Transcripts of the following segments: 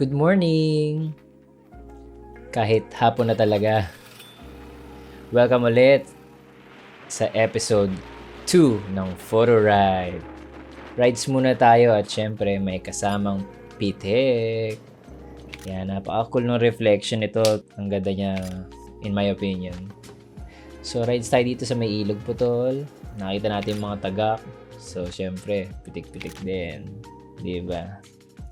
Good morning! Kahit hapon na talaga. Welcome ulit sa episode 2 ng Photo Ride. Rides muna tayo at syempre may kasamang pitik. Yan, napaka-cool ng reflection ito. Ang ganda niya, in my opinion. So, rides tayo dito sa may ilog putol. Nakita natin mga tagak. So, syempre, pitik-pitik din. Di ba?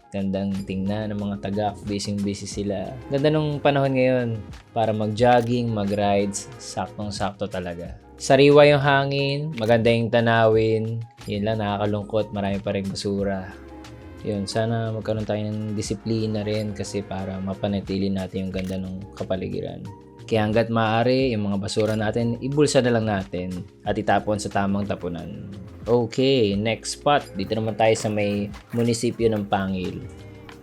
Gandang tingnan ng mga tagak. Busy-busy sila. Ganda nung panahon ngayon para mag-jogging, mag-rides. Saktong-sakto talaga. Sariwa yung hangin, maganda yung tanawin. Yun lang, nakakalungkot. Marami pa rin basura. Yun, sana magkaroon tayo ng disiplina rin kasi para mapanatili natin yung ganda ng kapaligiran. Kaya hanggat maaari, yung mga basura natin, ibulsa na lang natin at itapon sa tamang tapunan. Okay, next spot. Dito naman tayo sa may munisipyo ng Pangil.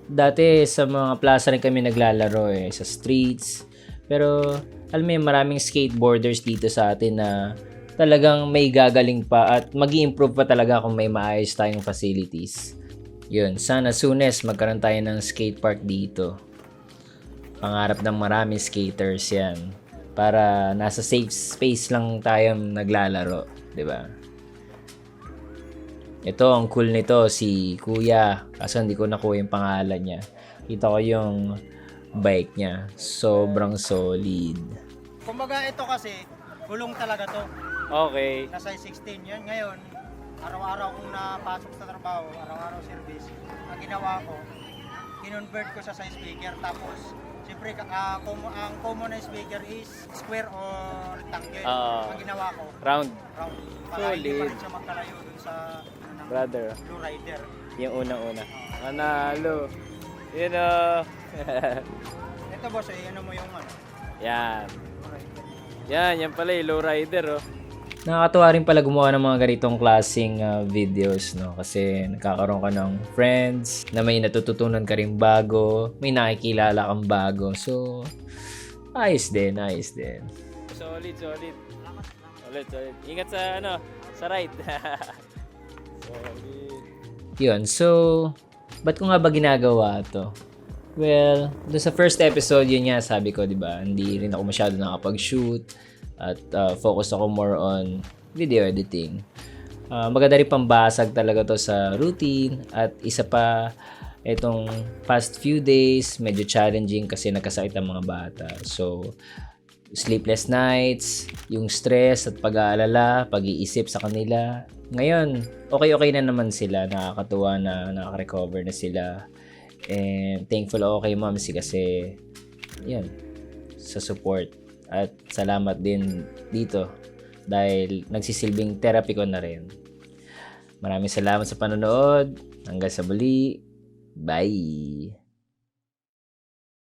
Dati sa mga plaza rin kami naglalaro eh, sa streets. Pero alam mo maraming skateboarders dito sa atin na talagang may gagaling pa at mag improve pa talaga kung may maayos tayong facilities. Yun, sana soonest magkaroon tayo ng skate park dito. Pangarap ng maraming skaters yan. Para nasa safe space lang tayong naglalaro, di ba? Ito, ang cool nito, si Kuya. Kaso hindi ko nakuha yung pangalan niya. Kita ko yung bike niya. Sobrang solid. Kumbaga ito kasi, gulong talaga to. Okay. Nasa 16 yun. Ngayon, araw-araw kong napasok sa trabaho, araw-araw service, ang ginawa ko, kinonvert ko sa size speaker. Tapos, siyempre, com- ang common na speaker is square or rectangle. Ah. ang ginawa ko, Round. round. Para hindi pa Solid. rin siya magkalayo dun sa Brother. Blue Rider. Yung unang-una. Manalo. Yun o. Ito boss, eh, ano mo yung ano, Yan. Yan, yan pala yung low rider oh. Nakakatuwa rin pala gumawa ng mga ganitong klaseng ah, videos, no? Kasi nagkakaroon ka ng friends, na may natututunan ka rin bago, may nakikilala kang bago. So, ayos din, ayos din. Solid, solid. Solid, solid. Ingat sa, ano, sa ride. Yun, so, ba't ko nga ba ginagawa to? Well, doon sa first episode, yun nga, sabi ko, di ba, hindi rin ako masyado nakapag-shoot at uh, focus ako more on video editing. Uh, maganda rin pambasag talaga to sa routine at isa pa, itong past few days, medyo challenging kasi nagkasakit ang mga bata. So, sleepless nights, yung stress at pag-aalala, pag-iisip sa kanila. Ngayon, okay-okay na naman sila. Nakakatuwa na nakaka-recover na sila. And thankful ako kay Momsi kasi yun, sa support. At salamat din dito dahil nagsisilbing therapy ko na rin. Maraming salamat sa panonood. Hanggang sa muli. Bye!